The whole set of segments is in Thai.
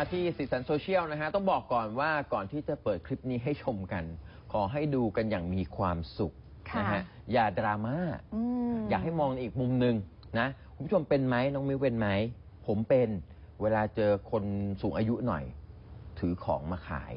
เอาละฮะมาที่สีสันโซเชียลนะฮะ ต้องบอกก่อนว่าก่อนที่จะเปิดคลิปนี้ให้ชมกัน ขอให้ดูกันอย่างมีความสุขค่ะนะฮะอย่าดราม่าอืม อยากให้มองอีกมุมหนึ่งนะคุณผู้ชมเป็นไหมน้องมิวเป็นไหม ผมเป็นเวลาเจอคนสูงอายุหน่อย ถือของมาขาย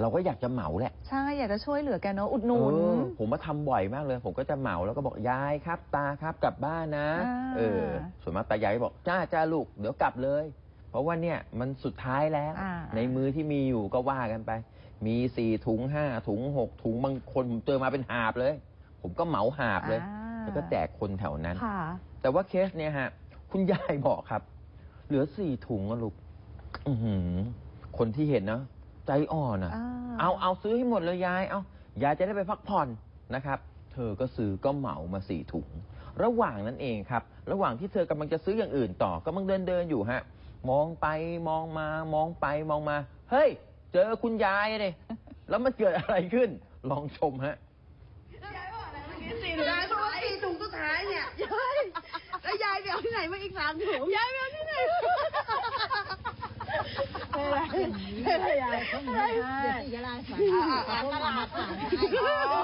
เราก็อยากจะเหมาแหละ ใช่ อยากจะช่วยเหลือแกเนอะอุดหนุน เออผมมาทำบ่อยมากเลย ผมก็จะเหมาแล้วก็บอกยายครับ ตาครับกลับบ้านนะ อ่า เออ ส่วนมากตายายก็บอกจ้าจ้าลูก เดี๋ยวกลับเลยเพ ราะว่าเนี่ยมันสุดท้ายแล้ว อ่า ในมือที่มีอยู่ก็ว่ากันไป มีสี่ถุงห้าถุงหกถุงบางคนผมเจอมาเป็นหาบเลย ผมก็เหมาหาบเลย อ่าแล้วก็แจกคนแถวนั้น ค่ะ แต่ว่าเคสเนี่ยฮะ คุณยายบอกครับ เหลือสี่ถุงอะลูกอือหือ คนที่เห็นนะใจอ่อนอะอ่า เอาเอาซื้อให้หมดเลยยาย เอายายจะได้ไปพักผ่อนนะครับ เธอก็ซื้อก็เหมามาสี่ถุง ระหว่างนั้นเองครับ ระหว่างที่เธอกำลังจะซื้ออย่างอื่นต่อกำลังเดินเดินอยู่ฮะ มองไปมองมามองไปมองมา เฮ้ย เจอคุณยายเลยแล้วมันเกิดอะไรขึ้น ลองชมฮะสี่ถุงยายบอกว่าสี่ถุงสุดท้ายเนี่ยยายแล้วยายไปเอาที่ไหนมาอีกสามถุงยายไปเอาที่ไหนเป็นไรเป็นไรยายเขาไม่ให้เดี๋ยวสิจะไล่ฝันเขาก็มาขายให้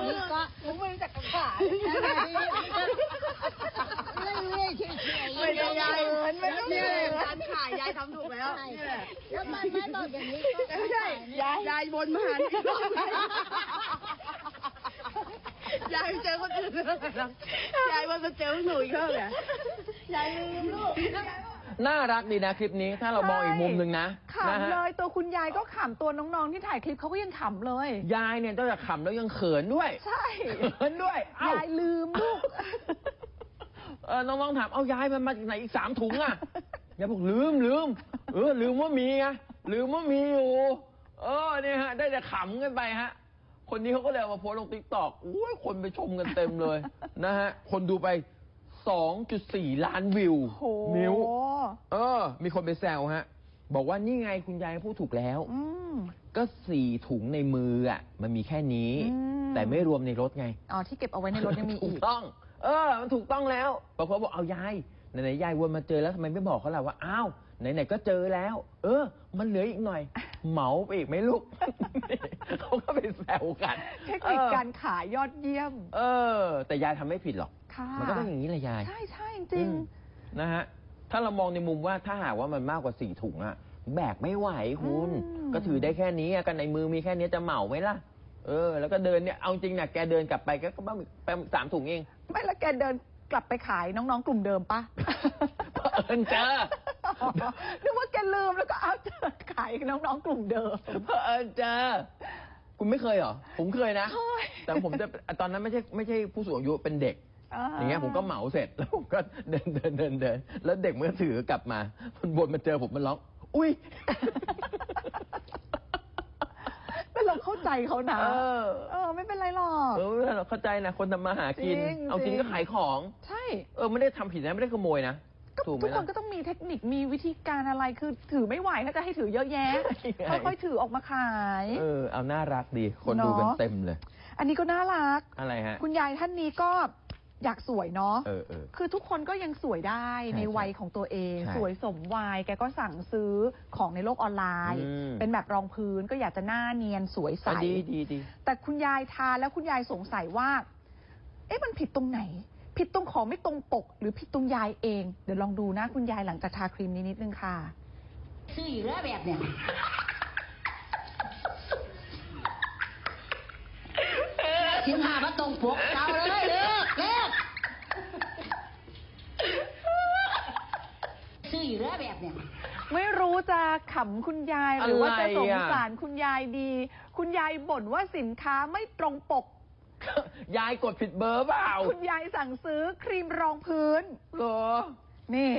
นี่ก็ผมไม่รู้จักกับขายเรื่อยๆเฉยๆไม่ได้ ทำถูกแล้วใช่นี่แหละแล้วมันไม่บอกอย่างนี้ก็ไม่ใช่ยายยายบนมาหาหนูอีกรอบไหมยายไปเจอคนอื่นแล้วนะยายบนมาเจอหนูอีกรอบเนี่ยยายลืมลูก น่ารักดีนะคลิปนี้ถ้าเรามองอีกมุมหนึ่งนะขำนะฮะเลยตัวคุณยายก็ขำตัวน้องๆ ที่ถ่ายคลิปเขาก็ยังขำเลย ยายเนี่ยต้องจะขำแล้วยังเขินด้วย ใช่ เขินด้วย เอ้ายายลืมลูก เออน้องๆถาม เอายายมันมาจากไหนอีกสามถุงอะ ยายบอกลืมลืมเออลืมว่ามีไงลืมว่ามีอยู่เออเนี่ยฮะ ได้แต่ขำกันไปฮะ คนนี้เขาก็เลยเอามาโพสต์ลงติ๊กตอกอุ้ยคนไปชมกันเต็มเลยนะฮะ คนดูไป 2.4 ล้านวิวโหมิวเออ มีคนไปแซวฮะ บอกว่านี่ไงคุณยายพูดถูกแล้ว อืม ก็สี่ถุงในมืออะ มันมีแค่นี้ อืม แต่ไม่รวมในรถไง อ๋อที่เก็บเอาไว้ในรถยังมีถูอีกก ต้อง เออ มันถูกต้องแล้วบางคนบอกเอายาย ไหนๆยายวนมาเจอแล้วทำไมไม่บอกเขาล่ะว่าอ้าวไหนๆก็เจอแล้ว เออ มันเหลืออีกหน่อย เหมาไปอีกไหมลูก เขาก็ไปแซวกันเทคนิคการขายยอดเยี่ยม เออ แต่ยายทำไม่ผิดหรอก ค่ะ มันก็ต้องอย่างนี้แหละยาย ใช่ใช่จริงอืมนะฮะ ถ้าเรามองในมุมว่าถ้าหากว่ามันมากกว่าสี่ถุงอะแบกไม่ไหวคุณอืมก็ถือได้แค่นี้อะกันในมือมีแค่นี้จะเหมาไหมล่ะเออ แล้วก็เดินเนี่ยเอาจริงนะแกเดินกลับไปก็ก็บ้างไปสามถุงเอง ไม่แล้วแกเดิน กลับไปขายน้องๆกลุ่มเดิมปะ เผอิญเจอนึกว่าแกลืมแล้วก็เอาเจอขายน้องๆกลุ่มเดิม เผอิญเจอ คุณไม่เคยเหรอ ผมเคยนะ เคย แต่ผมจะตอนนั้นไม่ใช่ไม่ใช่ผู้สูงอายุเป็นเด็ก อย่างเงี้ยผมก็เหมาเสร็จแล้วผมก็เดินเดินเดินเดินแล้วเด็กมันก็ถือกลับมา มันบนมาเจอผมมันร้อง อุ้ยแต่ เราเข้าใจเขานะเออ เออ ไม่เป็นไรหรอก เออเราเข้าใจนะคนทำมาหากิน จริงเอาจริงจริง ก็ขายของ ใช่ เออไม่ได้ทำผิดนะไม่ได้ขโมยนะก็ถูกไหมทุกคนล่ะก็ต้องมีเทคนิคมีวิธีการอะไรคือถือไม่ไหวถ้าจะให้ถือเยอะแยะใช่ ค่อยๆถือออกมาขาย เออเอาน่ารักดี คนดูกันเนอะ เต็มเลย อันนี้ก็น่ารัก อะไรฮะ คุณยายท่านนี้ก็ อยากสวยเนาะ เออเออ คือทุกคนก็ยังสวยได้ใช่ในวัยของตัวเอง ใช่สวยสมวัย แกก็สั่งซื้อของในโลกออนไลน์ อืม เป็นแบบรองพื้นก็อยากจะหน้าเนียนสวยใสอะดีดีดี แต่คุณยายทานแล้วคุณยายสงสัยว่า เอ๊ะมันผิดตรงไหน ผิดตรงของไม่ตรงปก หรือผิดตรงยายเอง เดี๋ยวลองดูนะคุณยายหลังจากทาครีมนี้นิดนึงค่ะ ซื้ออยู่แล้วแบบเนี่ย สิบห้ามาตรงปกเอาเลยเลิกเลิกซื้ออยู่แล้วแบบเนี่ย ไม่ รู้จะขำคุณยายหรือว่าจะสงอะไรอะสารคุณยายดี คุณยายบ่นว่าสินค้าไม่ตรงปก ยายกดผิดเบอร์เปล่า คุณยายสั่งซื้อครีมรองพื้น เหรอ นี่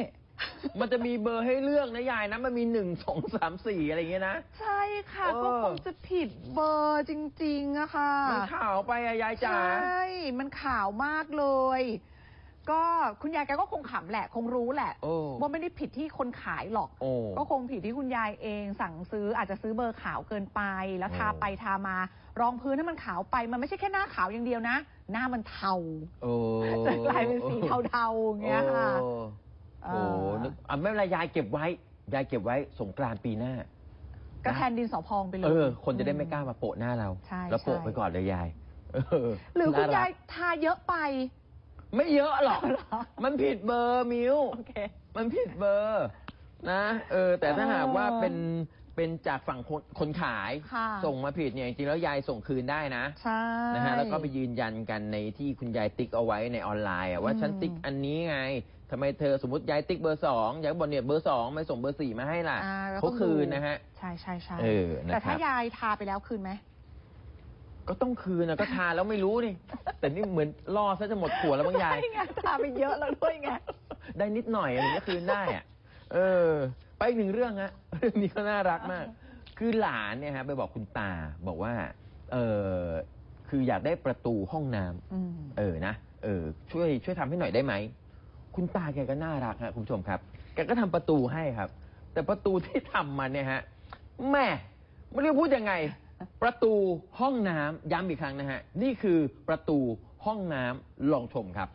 มันจะมีเบอร์ให้เลือกนะยายนะ มันมีหนึ่งสองสามสี่อะไรอย่างเงี้ยนะ ใช่ค่ะ เออ ก็คงจะผิดเบอร์จริงๆอะค่ะ มันข่าวไปอะยายจ๋า ใช่ มันข่าวมากเลย ก็คุณยายแกก็คงขำแหละ คงรู้แหละ โอ้ว่าไม่ได้ผิดที่คนขายหรอก โอ้ ก็คงผิดที่คุณยายเองสั่งซื้ออาจจะซื้อเบอร์ขาวเกินไป แล้วทาโอ้ไปทามารองพื้นให้มันขาวไป มันไม่ใช่แค่หน้าขาวอย่างเดียวนะ หน้ามันเทาโอ้จะกลายเป็นสีเทาๆอย่างเงี้ยค่ะโอ้เอโอ้อนึกอะไม่เป็นไรยายเก็บไว้ ยายเก็บไว้สงกรานต์ปีหน้า ก็แทนดินสอพองไปเลย เออ คนจะได้ไม่กล้ามาโปะหน้าเรา ใช่แล้วโปะใช่ ไปก่อนเลยยายเออหรือคุณน่รัยากยทาเยอะไป ไม่เยอะหรอกเหรอมันผิดเบอร์มิวโอเค มันผิดเบอร์นะ เออ แต่ถ้าหากว่าเออเป็นเป็นจากฝั่งคนคนขาย ค่ะ ส่งมาผิดเนี่ยจริงๆแล้วยายส่งคืนได้นะ ใช่ นะฮะแล้วก็ไปยืนยันกันในที่คุณยายติ๊กเอาไว้ในออนไลน์อะว่าอืม ฉันติ๊กอันนี้ไงทำไมเธอสมมติยายติ๊กเบอร์สองยายบอกเนี่ยเบอร์สองไม่ส่งเบอร์สี่มาให้ล่ะอ่เราเขาต้องดูคืนนะฮะ ใช่ใช่ใช่เออนะครับ แต่ถ้ายายทาไปแล้วคืนไหม ก็ต้องคืนนะก็ทานแล้วไม่รู้นี่ แต่นี่เหมือนล่อซะจะหมดขวดแล้วบางยาย ใช่ไงทาไปเยอะแล้วด้วยไง ได้นิดหน่อยอะไรก็คืนได้อะเออ ไปอีกหนึ่งเรื่องฮะเรื่องนี้ก็น่ารักมาก คือหลานเนี่ยฮะไปบอกคุณตาบอกว่า เออคืออยากได้ประตูห้องน้ำอืม เออนะเออ ช่วยช่วยทำให้หน่อยได้ไหม คุณตาแกก็น่ารักฮะคุณผู้ชมครับ แกก็ทำประตูให้ครับ แต่ประตูที่ทำมาเนี่ยฮะแม่ไม่รู้จะพูดยังไง ประตูห้องน้ำย้ำอีกครั้งนะฮะ นี่คือประตูห้องน้ำลองชมครับ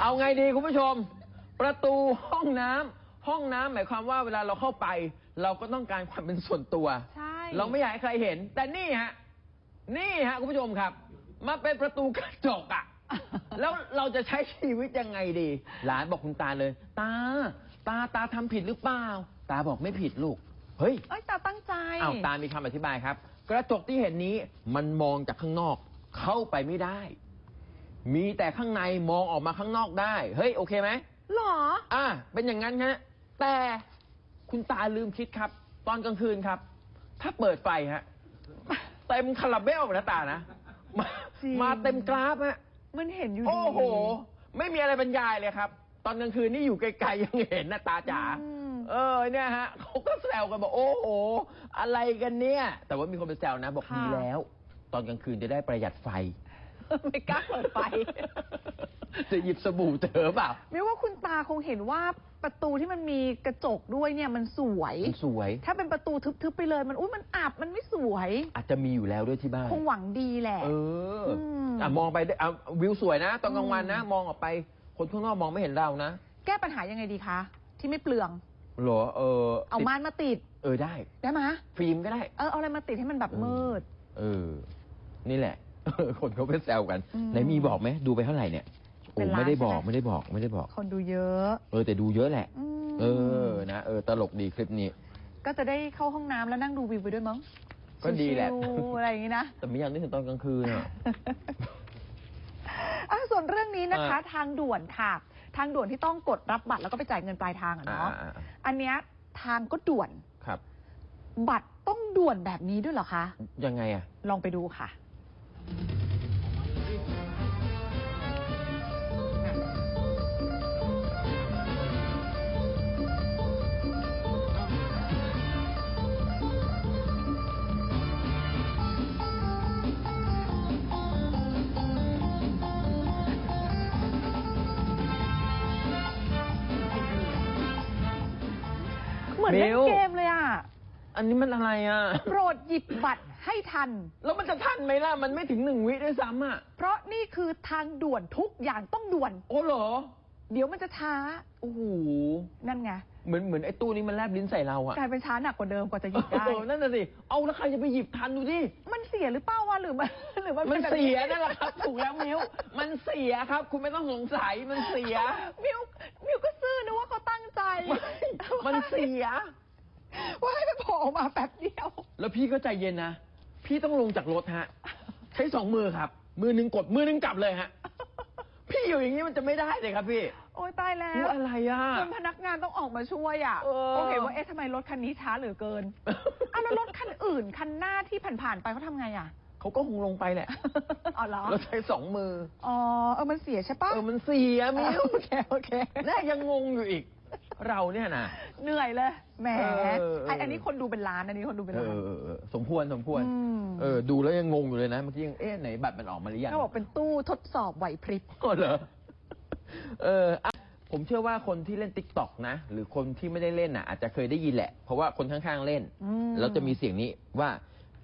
เอาไงดีคุณผู้ชม ประตูห้องน้ำห้องน้ำหมายความว่าเวลาเราเข้าไป เราก็ต้องการความเป็นส่วนตัว ใช่ เราไม่อยากให้ใครเห็น แต่นี่ฮะ นี่ฮะคุณผู้ชมครับ มาเป็นประตูกระจกอะ แล้วเราจะใช้ชีวิตยังไงดี หลานบอกคุณตาเลย ตา ตาตาทำผิดหรือเปล่า ตาบอกไม่ผิดลูก เฮ้ย เอ้ยตาตั้งใจ อ้าวตามีคำอธิบายครับ กระจกที่เห็นนี้มันมองจากข้างนอก เข้าไปไม่ได้ มีแต่ข้างในมองออกมาข้างนอกได้ เฮ้ย โอเคไหม หรอ อ่าเป็นอย่างนั้นฮะ แต่ คุณตาลืมคิดครับ ตอนกลางคืนครับ ถ้าเปิดไฟฮะเต็มคาราเบลนะตานะมาจริง มาเต็มกราฟฮะมันเห็นอยู่ดีโอ้โห ไม่มีอะไรบรรยายเลยครับ ตอนกลางคืนนี่อยู่ไกลๆยังเห็นนะตาจ๋า อืม เออเนี่ยฮะเขาก็แซวกันบอกโอ้โห อะไรกันเนี่ย แต่ว่ามีคนไปแซวนะ บอกค่ะ ดีแล้ว ตอนกลางคืนจะได้ประหยัดไฟ ไม่กล้าเปิดไฟ จะหยิบสบู่เจอเปล่าไม่ว่าคุณตาคงเห็นว่าประตูที่มันมีกระจกด้วยเนี่ยมันสวย มันสวย ถ้าเป็นประตูทึบๆไปเลยมันอุ้ยมันอับมันไม่สวย อาจจะมีอยู่แล้วด้วยที่บ้านคงหวังดีแหละ เอออมอะมองไปได้อะวิวสวยนะ ตอนกลางวันนะ มองออกไป คนข้างนอกมองไม่เห็นเรานะแก้ปัญหายังไงดีคะ ที่ไม่เปลือง เหรอเออเอาติดม่านมาติดเออได้ ได้ไหมยฟิล์มก็ได้ เออเอาอะไรมาติดให้มันแบบมืด เออ นี่แหละ คนเขาไปแซวกันอืม ไหนมีบอกไหมดูไปเท่าไหร่เนี่ยเป็โอ้นล้านไม่ได้บอกใช่ไหม ไม่ได้บอกไม่ได้บอก คนดูเยอะเออแต่ดูเยอะแหละ มเออนะเออตลกดีคลิปนี้ ก็จะได้เข้าห้องน้ำแล้วนั่งดูวิวไปด้วยมั้งก็ดีแหละ ชิวๆอะไรอย่างนี้นะ แต่ไม่อยากนึกถึงตอนกลางคืนอะ อะส่วนเรื่องนี้นะคะ อ่า ทางด่วนค่ะ ทางด่วนที่ต้องกดรับบัตรแล้วก็ไปจ่ายเงินปลายทางอะอ่าเนาะอ่าอ่าอันเนี้ยทางก็ด่วนครับ บัตรต้องด่วนแบบนี้ด้วยเหรอคะ ยังไงอะ ลองไปดูค่ะ มือนเล่นมิวเกมเลยอะ อันนี้มันอะไรอะ โปรดหยิบบัตรให้ทัน แล้วมันจะทันไหมล่ะ มันไม่ถึงหนึ่งวิด้วยซ้ำอะ เพราะนี่คือทางด่วนทุกอย่างต้องด่วน โอ้เหรอ เดี๋ยวมันจะช้า โอ้โห นั่นไง เหมือนเหมือนไอ้ตู้นี้มันแลบลิ้นใส่เราอะกลายเป็นช้าหนักกว่าเดิมกว่าจะหยิบได้ เออนั่นน่ะสิ เอาแล้วใครจะไปหยิบทันดูดิ มันเสียหรือเปล่าวะหรือมันหรือมันมันป็แบบเสียนั่นแหละครับ ถูกแล้วมิวมันเสียครับ คุณไม่ต้องสงสัยมันเสีย มิวมิวก็ซื่อนะว่าเขาตั้งใจไม่มันเสีย ว่าให้มันโผล่ออกมาแป๊บเดียว แล้วพี่ก็ใจเย็นนะ พี่ต้องลงจากรถฮะ ใช้สองมือครับ มือหนึ่งกดมือหนึ่งจับเลยฮะ พี่อยู่อย่างนี้มันจะไม่ได้เลยครับพี่ โอ้ยตายแล้พูวดอะไรอะ จนพนักงานต้องออกมาช่วยอะเออก็เห็นว่าเอ๊ะทำไมรถคันนี้ช้าเหลือเกิน อ้าวแล้วรถคันอื่นคันหน้าที่ผ่านๆไปเขาทำไงอะ เขาก็คงลงไปแหละ อ๋อเหรอ เราใช้สองมือ อ๋อเออมันเสียใช่ปะเออ มันเสียมิวโอเคโอเค แน่ยังงงอยู่อีก เราเนี่ยนะ เหนื่อยเลย แหมเออเออ ไออันนี้คนดูเป็นล้านอันนี้คนดูเป็นเอล้าน อเออเออสมควรสมควร อืม เออ ดูแล้วยังงงอยู่เลยนะ เมื่อกี้ยัง เอ๊ะ ไหนบัตรมันออกมาหรือยังเขาบอกเป็นตู้ทดสอบไหวพริบอ๋อเหรอ เอออะผมเชื่อว่าคนที่เล่น t ิ k t o k นะ หรือคนที่ไม่ได้เล่นน่ะ อาจจะเคยได้ยินแหละ เพราะว่าคนข้างๆเล่น อืม แล้วจะมีเสียงนี้ว่า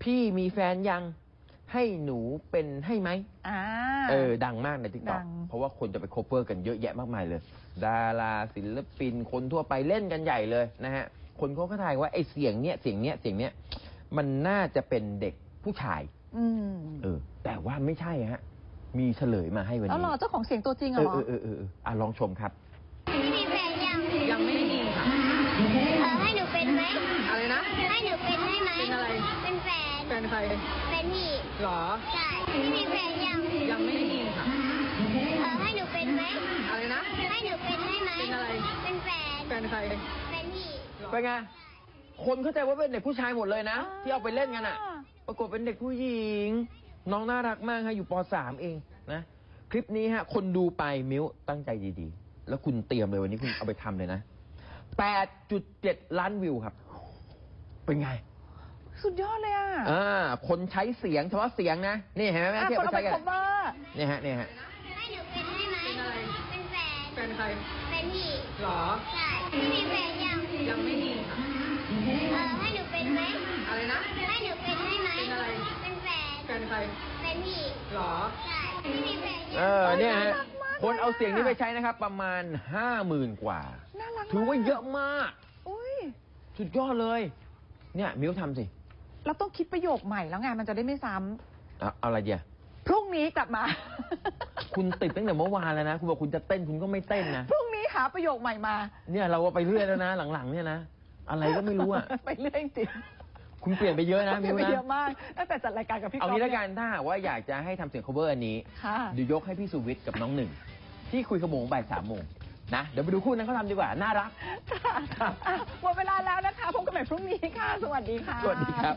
พี่มีแฟนยังให้หนูเป็นให้ไหม อ่า เออ ดังมากใน t ิ k t o ดั k งเพราะว่าคนจะไปโคเ v อร์กันเยอะแยะมากมายเลย ดาราศิลปิน คนทั่วไปเล่นกันใหญ่เลยนะฮะ คนเขาก็ทายว่าไอ้เสียงเนี้ยเสียงเนี้ยเสียงเนี้ยมันน่าจะเป็นเด็กผู้ชายอืมเออ แต่ว่าไม่ใช่ฮะ มีเฉลยมาให้วันแล้วนี้ เหรอเจ้าของเสียงตัวจริงเหรเอออเออเออเออเอออะลองชมครับ พี่มีแฟนยังยังไม่มีค่ะ เออให้หนูเป็นไหม อะไรนะ ให้หนูเป็นได้ไหม เป็นอะไร เป็นแฟน แฟนใครเป็นพี่หรอ ใช่พี่มีแฟนยังยังไม่มีค่ะ เออให้หนูเป็นไหม อะไรนะ ให้หนูเป็นได้ไหม เป็นอะไร เป็นแฟน แฟนใคร เป็นพี่ เป็นไง คนเข้าใจว่าเป็นเด็กผู้ชายหมดเลยนะอ่าที่เอาไปเล่นกันอะ ปรากฏเป็นเด็กผู้หญิง น้องน่ารักมากฮะอยู่ป .3 เองนะ คลิปนี้ฮะ คนดูไปมิ้วตั้งใจดีๆ แล้วคุณเตรียมเลยวันนี้คุณเอาไปทำเลยนะ 8.7 ล้านวิวครับ เป็นไง สุดยอดเลยอะอ่า คนใช้เสียงเฉพาะเสียงนะ นี่เห็นไหมแม่อะเทียบคนไปเอาไปใช้กันคอเวอร์ เนี่ยฮะเนี่ยฮะให้หนูเป็นได้ไหมเป็นอะไร เป็นแฟนแฟนใครเป็นพี่หรอ ใช่พี่มีแฟนยังยังไม่มีค่ะ เออให้หนูเป็นไหมอะไรนะ ให้หนูเป็นได้ไหมเป็นอะไร หรอใช่พี่มีแฟนยังเออเนี่ยฮะน่ารักมากคนเอาเลยอะเสียงนี้ไปใช้นะครับ ประมาณห้าหมื่นกว่า น่ารักถือว่าเยอะมาก อุ้ยสุดยอดเลย เนี่ยมิ้วทำสิ เราต้องคิดประโยคใหม่แล้วไงมันจะได้ไม่ซ้ำเอาเอาอะไรเดียวพรุ่งนี้กลับมา คุณติดตั้งแต่เมื่อวานแล้วนะ คุณบอกคุณจะเต้นคุณก็ไม่เต้นนะ พรุ่งนี้หาประโยคใหม่มา เนี่ยเราก็ไปเรื่อยแล้วนะ หลังๆ เนี่ยนะ อะไรก็ไม่รู้อะไปเรื่อยจริง คุณเปลี่ยนไปเยอะนะเปมิลี่ยนวไปนะ เยอะมาก ตั้งแต่จัดรายการกับพี่เอาก๊ฟงี้แล้วนี่ยกันถ้าหากว่าอยากจะให้ทำเสียง cover อันนี้ ค่ะ เดี๋ยวยกให้พี่สุวิทย์กับน้องหนึ่ง ที่คุยขโมงบ่ายสามโมงนะ เดี๋ยวไปดูคู่นั้นเขาทำดีกว่า น่ารัก ค่ะอะหมดเวลาแล้วนะคะพบกันใหม่พรุ่งนี้ค่ะ สวัสดีค่ะ สวัสดีครับ